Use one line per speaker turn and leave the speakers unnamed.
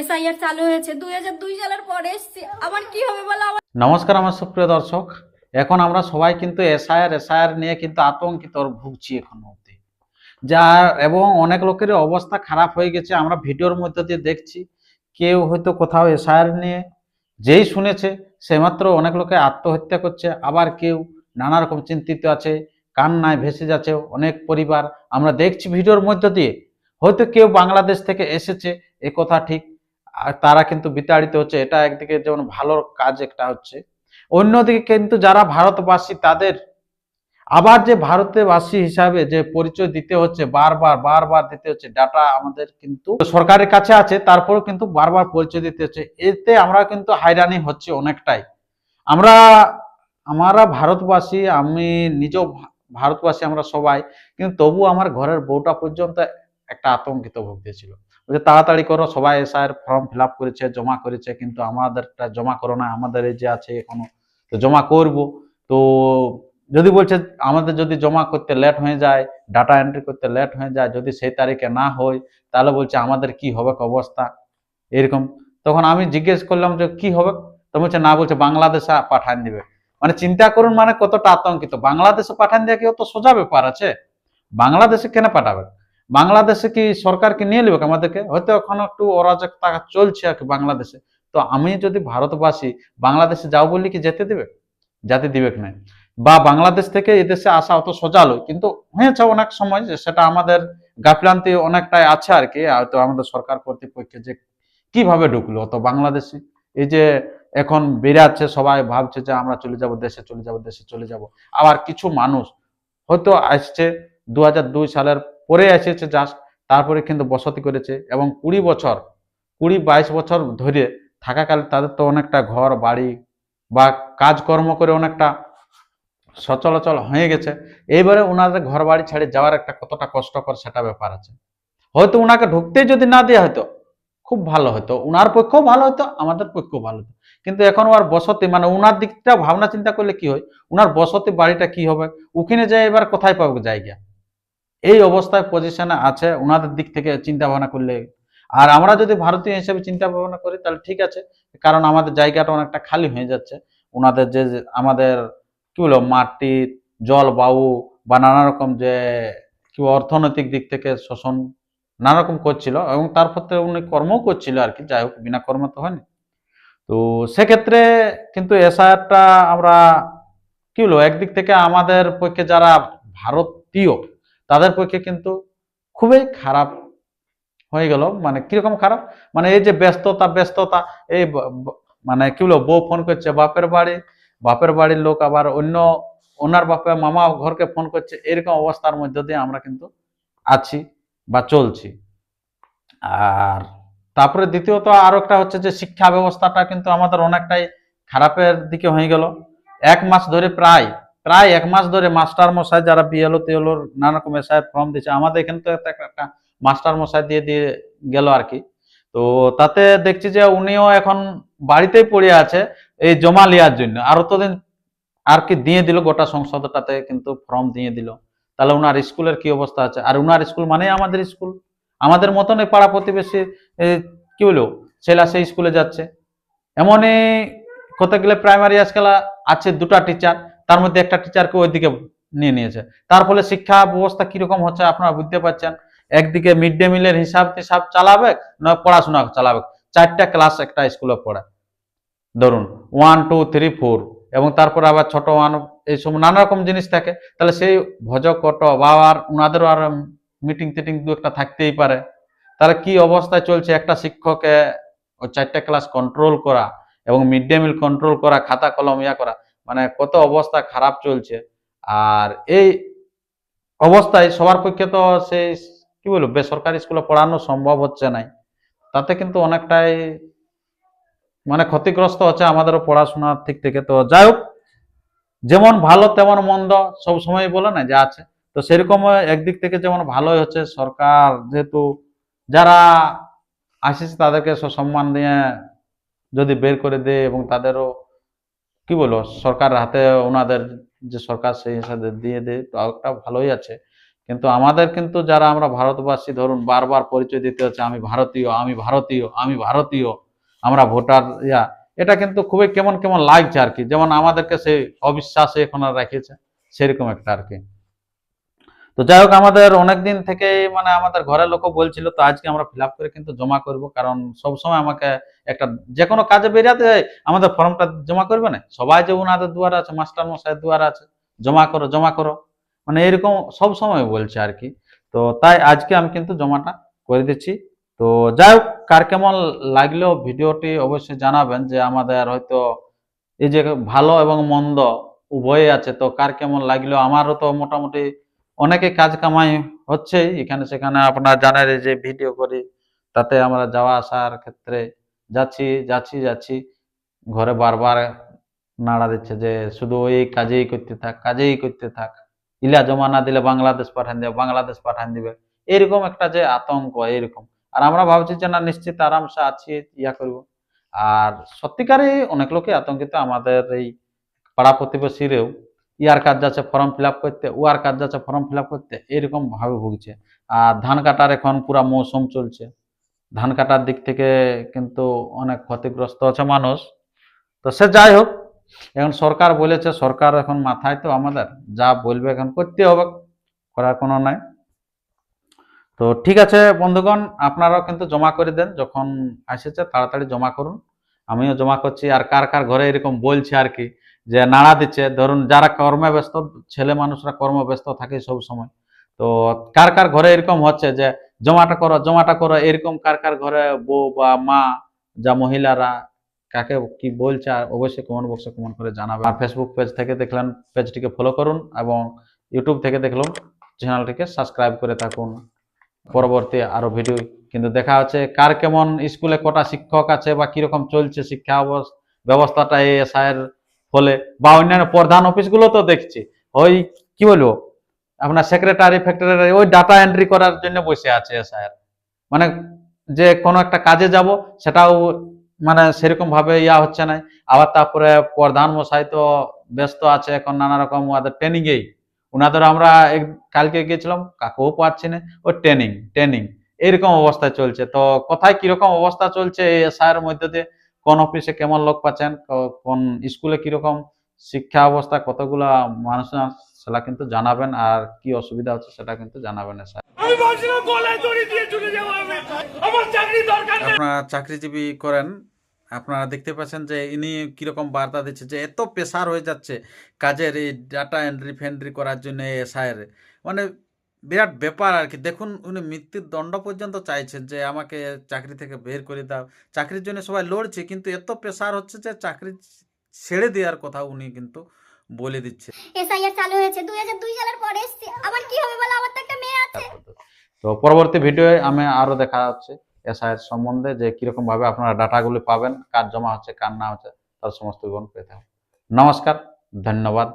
SIR চালু হয়েছে। দুই হাজার দুই সালের পরে আমার কি হবে বলো?
নমস্কার আমার সুপ্রিয় দর্শক। এখন আমরা সবাই কিন্তু এসআইআর এসআইআর নিয়ে কিন্তু আতঙ্কিত ভুগছি এখন অবধি। যার এবং অনেক লোকের অবস্থা খারাপ হয়ে গেছে। আমরা ভিডিওর মধ্যে দিয়ে দেখছি, কেউ হয়তো কোথাও এসআইআর নিয়ে যেই শুনেছে সেমাত্র অনেক লোকে আত্মহত্যা করছে। আবার কেউ নানা রকম চিন্তিত আছে, কান্নায় ভেসে যাচ্ছে অনেক পরিবার। আমরা দেখছি ভিডিওর মধ্য দিয়ে। হয়তো কেউ বাংলাদেশ থেকে এসেছে, এ কথা ঠিক আর তারা কিন্তু বিতাড়িত হচ্ছে। এটা একদিকে যেমন ভালো কাজ একটা হচ্ছে। অন্যদিকে কিন্তু যারা ভারতবাসী, তাদের আবার যে ভারতবাসী হিসাবে যে পরিচয় দিতে হচ্ছে, বারবার বারবার দিতে হচ্ছে, ডাটা আমাদের কিন্তু সরকারের কাছে আছে, তারপরেও কিন্তু বারবার পরিচয় দিতে হচ্ছে। এতে আমরা কিন্তু হাইরানি হচ্ছে অনেকটাই। আমরা আমরা ভারতবাসী, আমি নিজেও ভারতবাসী আমরা সবাই, কিন্তু তবু আমার ঘরের বউটা পর্যন্ত একটা আতঙ্কিত ভুগতেছিল যে তাড়াতাড়ি করো, সবাই এসআইয়ের ফর্ম ফিল করেছে, জমা করেছে, কিন্তু আমাদেরটা জমা করো না, আমাদের এই যে আছে এখনও, তো জমা করব। তো যদি বলছে, আমাদের যদি জমা করতে লেট হয়ে যায় ডাটা এন্ট্রি করতে লেট হয়ে যায়, যদি সেই তারিখে না হয়, তাহলে বলছে, আমাদের কি হবে অবস্থা? এরকম। তখন আমি জিজ্ঞেস করলাম যে, কি হবে? তো বলছে, না, বলছে, বাংলাদেশে পাঠান দিবে। মানে চিন্তা করুন মানে কতটা আতঙ্কিত। বাংলাদেশে পাঠান দেওয়া কি অত সোজা ব্যাপার আছে? বাংলাদেশে কেন পাঠাবে? বাংলাদেশে কি সরকার কি নিয়ে নেবে আমাদেরকে? হয়তো এখন একটু অরাজকতা চলছে আর কি বাংলাদেশে। তো আমি যদি ভারতবাসী বাংলাদেশে যাও বললে কি যেতে দেবে? যেতে দিবে কি না? বা বাংলাদেশ থেকে এদেশে আসা অত সোজা লয় কিন্তু হয়েছে অনেক সময় যে সেটা আমাদের গাফিলান্তি অনেকটাই আছে আর কি। হয়তো আমাদের সরকার কর্তৃপক্ষে যে কীভাবে ঢুকলো? অত বাংলাদেশি এই যে এখন বেরাচ্ছে সবাই ভাবছে যে আমরা চলে যাব দেশে, চলে যাব দেশে, চলে যাব। আবার কিছু মানুষ হয়তো আসছে। দু সালের পরে এসেছে জাস্ট তারপরে কিন্তু বসতি করেছে এবং কুড়ি বছর, কুড়ি বাইশ বছর ধরে থাকাকালে তাদের তো অনেকটা ঘর, বাড়ি বা কাজকর্ম করে অনেকটা সচলাচল হয়ে গেছে। এইবারে ওনাদের ঘর বাড়ি ছেড়ে যাওয়ার একটা কতটা কষ্টকর সেটা ব্যাপার আছে। হয়তো ওনাকে ঢুকতেই যদি না দেওয়া হতো খুব ভালো হতো। ওনার পক্ষেও ভালো হতো, আমাদের পক্ষেও ভালো হতো। কিন্তু এখন আর বসতি মানে ওনার দিকটা ভাবনা চিন্তা করলে কি হয়? ওনার বসতি বাড়িটা কি হবে? ওখানে যায় এবার কোথায় পাবো জায়গা? এই অবস্থায় পজিশনে আছে ওনাদের দিক থেকে চিন্তা ভাবনা করলে। আর আমরা যদি ভারতীয় হিসেবে চিন্তা ভাবনা করি, তাহলে ঠিক আছে, কারণ আমাদের জায়গাটা অনেকটা খালি হয়ে যাচ্ছে। ওনাদের যে আমাদের, কি বলব, মাটি জলবায়ু বা নানা রকম যে, কি অর্থনৈতিক দিক থেকে শোষণ নানা রকম করছিল এবং তার ক্ষেত্রে উনি কর্মও করছিল আর কি, যাই হোক, বিনা কর্ম তো হয়নি। তো সেক্ষেত্রে কিন্তু এসআইআরটা আমরা, কি বলব, একদিক থেকে আমাদের পক্ষে যারা ভারতীয় তাদের পক্ষে কিন্তু খুবই খারাপ হয়ে গেল। মানে কীরকম খারাপ? মানে এই যে ব্যস্ততা ব্যস্ততা, এই মানে কি বলব, বউ ফোন করছে বাপের বাড়ি, বাপের বাড়ির লোক আবার অন্য ওনার বাপে, মামা ঘরকে ফোন করছে, এরকম অবস্থার মধ্যে দিয়ে আমরা কিন্তু আছি বা চলছি। আর তারপরে দ্বিতীয়ত আরও একটা হচ্ছে যে শিক্ষা ব্যবস্থাটা কিন্তু আমাদের অনেকটাই খারাপের দিকে হয়ে গেল। এক মাস ধরে প্রায় প্রায় এক মাস ধরে মাস্টার মশাই যারা বিএলও টিএলওর নানা রকম এসআই ফর্ম দিচ্ছে, আমাদের এখানে তো একটা একটা মাস্টার মশাই দিয়ে দিয়ে গেল আর কি। তো তাতে দেখছি যে উনিও এখন বাড়িতেই পড়ে আছে এই জমা নেওয়ার জন্য। আর অতদিন আর কি দিয়ে দিল, গোটা সংসদটাতে কিন্তু ফর্ম দিয়ে দিল। তাহলে উনার স্কুলের কি অবস্থা আছে? আর উনার স্কুল মানে আমাদের স্কুল। আমাদের মতন এই পাড়া প্রতিবেশী কি বলব, ছেলে সেই স্কুলে যাচ্ছে। এমনই কত গেলে প্রাইমারি আজকাল আছে দুটা টিচার তার মধ্যে একটা টিচারকে ওইদিকে নিয়ে নিয়েছে। তার ফলে শিক্ষা ব্যবস্থা কীরকম হচ্ছে আপনারা বুঝতে পারছেন? একদিকে মিড ডে মিলের হিসাব টিসাব চালাবে নয় পড়াশোনা চালাবে? চারটা ক্লাস একটা স্কুলে পড়ে। ধরুন ওয়ান টু থ্রি ফোর এবং তারপর আবার ছোট ওয়ান এইসব নানা রকম জিনিস থাকে। তাহলে সেই ভজক কট বা আর ওনাদেরও আর মিটিং টিটিং দু একটা থাকতেই পারে। তাহলে কি অবস্থায় চলছে? একটা শিক্ষকে ওই চারটা ক্লাস কন্ট্রোল করা এবং মিড ডে মিল কন্ট্রোল করা, খাতা, কলম ইয়া করা। মানে কত অবস্থা খারাপ চলছে। আর এই অবস্থায় সবার পক্ষে তো সেই কি বলব, বেসরকারি স্কুলে পড়ানো সম্ভব হচ্ছে নাই। তাতে কিন্তু অনেকটাই মানে ক্ষতিগ্রস্ত হচ্ছে আমাদেরও পড়াশোনার দিক থেকে। তো যাই হোক, যেমন ভালো তেমন মন্দ সব সময় বলে না যে আছে। তো সেরকম একদিক থেকে যেমন ভালোই হচ্ছে, সরকার যেহেতু যারা আসিস তাদেরকে সম্মান দিয়ে যদি বের করে দেয় এবং তাদেরও কি বলব, সরকার হাতে ওনাদের যে সরকার, সেই হিসাবে দিয়ে দেয় একটা ভালোই আছে। কিন্তু আমাদের কিন্তু যারা আমরা ভারতবাসী, ধরুন বারবার পরিচয় দিতে হচ্ছে, আমি ভারতীয় আমি ভারতীয় আমি ভারতীয়, আমরা ভোটার, ইয়া, এটা কিন্তু খুবই কেমন কেমন লাগছে আর কি। যেমন আমাদেরকে সেই অবিশ্বাসে এখন আর রেখেছে, সেরকম একটা আর কি। তো যাই হোক, আমাদের অনেক দিন থেকে মানে আমাদের ঘরের লোকও বলছিল, তো আজকে আমরা ফিল করে কিন্তু জমা করব। কারণ সব সময় আমাকে একটা যে কোনো কাজে বেরিয়াতে আমাদের ফর্মটা জমা করবে না। সবাই যে ওনাদের দুয়ার আছে, মাস্টার মশাই দুয়ারে আছে, জমা করো জমা করো। মানে এরকম সব সময় বলছে আর কি। তো তাই আজকে আমি কিন্তু জমাটা করে দিচ্ছি। তো যাই হোক, কার কেমন লাগলেও ভিডিওটি অবশ্যই জানাবেন যে আমাদের হয়তো এই যে ভালো এবং মন্দ উভয়ই আছে, তো কার কেমন লাগল? আমারও তো মোটামুটি অনেকে কাজ কামাই হচ্ছে, এখানে সেখানে আপনার এই যে ভিডিও করি, তাতে আমরা যাওয়া আসার ক্ষেত্রে যাচ্ছি যাচ্ছি যাচ্ছি। ঘরে বারবার নাড়া দিচ্ছে যে শুধু এই কাজেই করতে থাক, কাজেই করতে থাক। ইলা জমা না দিলে বাংলাদেশ পাঠান দেবে, বাংলাদেশ পাঠান দিবে। এরকম একটা যে আতঙ্ক, এরকম। আর আমরা ভাবছি যে না, নিশ্চিত আরামসে আছি, ইয়া করব। আর সত্যিকারে অনেক লোকই আতঙ্কিত আমাদের এই পাড়া প্রতিবেশীরেও। ইয়ার কাজ যাচ্ছে ফর্ম ফিল করতে, ওয়ার কাজ যাচ্ছে ফর্ম ফিল করতে, এরকম ভাবে ভুগছে। আর ধান কাটার এখন পুরা মৌসুম চলছে। ধান কাটার দিক থেকে কিন্তু অনেক ক্ষতিগ্রস্ত আছে মানুষ। তো সে যাই হোক, এখন সরকার বলেছে, সরকার এখন মাথায় তো আমাদের, যা বলবে এখন করতে হবে, করার কোনো নাই। তো ঠিক আছে বন্ধুগণ, আপনারাও কিন্তু জমা করে দেন, যখন এসেছে তাড়াতাড়ি জমা করুন। আমিও জমা করছি, আর কার কার ঘরে এরকম বলছে আর কি যে নাড়া দিচ্ছে। ধরুন যারা কর্মে ব্যস্ত ছেলে মানুষরা কর্মব্যস্ত থাকে সব সময়। তো কার কার ঘরে এরকম হচ্ছে যে জমাটা করো জমাটা করো, এরকম কার কার ঘরে বউ বা মা যা মহিলারা, কাকে কি বলছে, আর অবশ্যই কমেন্ট বক্সে কমেন্ট করে জানাবে। আর ফেসবুক পেজ থেকে দেখলেন পেজটিকে ফলো করুন এবং ইউটিউব থেকে দেখলাম। চ্যানেলটিকে সাবস্ক্রাইব করে থাকুন। পরবর্তী আরও ভিডিও কিন্তু দেখা হচ্ছে। কার কেমন স্কুলে কটা শিক্ষক আছে বা কীরকম চলছে শিক্ষা ব্যবস্থাটা এই এসআইয়ের ফলে বা অন্যান্য প্রধান অফিসগুলো তো দেখছি। ওই, কি বলব? আপনার সেক্রেটারি ফ্যাক্টরি ওই ডাটা এন্ট্রি করার জন্য বসে আছে এসআইয়ের মানে যে কোনো একটা কাজে যাব, সেটাও মানে সেরকম ভাবে ইয়া হচ্ছে না। আবার তারপরে প্রধান মশাই তো ব্যস্ত আছে এখন নানা রকম ওদের ট্রেনিং এই। ওনাদের আমরা কালকে গেছিলাম, কাকেও পাচ্ছি না। ও ট্রেনিং ট্রেনিং এরকম অবস্থা চলছে। তো কোথায় কীরকম অবস্থা চলছে এই এসআইয়ের মধ্যে দিয়ে? কোন অফিসে কেমন লোক পাচ্ছেন কোন স্কুলে কীরকম শিক্ষা অবস্থা কতগুলা মানুষ সেটা কিন্তু জানাবেন আর কি অসুবিধা হচ্ছে সেটা কিন্তু জানাবেন স্যার। আপনারা চাকরিজীবী করেন আপনারা দেখতে পাচ্ছেন যে ইনি কীরকম বার্তা দিচ্ছে যে এত প্রেসার হয়ে যাচ্ছে কাজের এই ডাটা এন্ট্রি ফেন্ট্রি করার জন্য এসআইয়ের মানে বিরাট ব্যাপার আর কি দেখুন উনি মৃত্যুর দণ্ড পর্যন্ত চাইছেন যে আমাকে চাকরি থেকে বের করে দাও। চাকরির জন্য সবাই লড়ছে কিন্তু এত প্রেসার হচ্ছে যে চাকরি ছেড়ে দেওয়ার কথা উনি কিন্তু বলে দিচ্ছে।
এসআইআর চালু হয়েছে দুই হাজার দুই সালের পরে এসছে। আমার কি হবে বলে? আমার তো একটা মেয়ে আছে।
তো পরবর্তী ভিডিওয়ে আমি আরও দেখা যাচ্ছে এসআইয়ের সম্বন্ধে যে কীরকম ভাবে আপনারা ডাটাগুলি পাবেন কার জমা হচ্ছে কার না হচ্ছে তার সমস্ত বিবরণ পেতে হবে। নমস্কার ধন্যবাদ।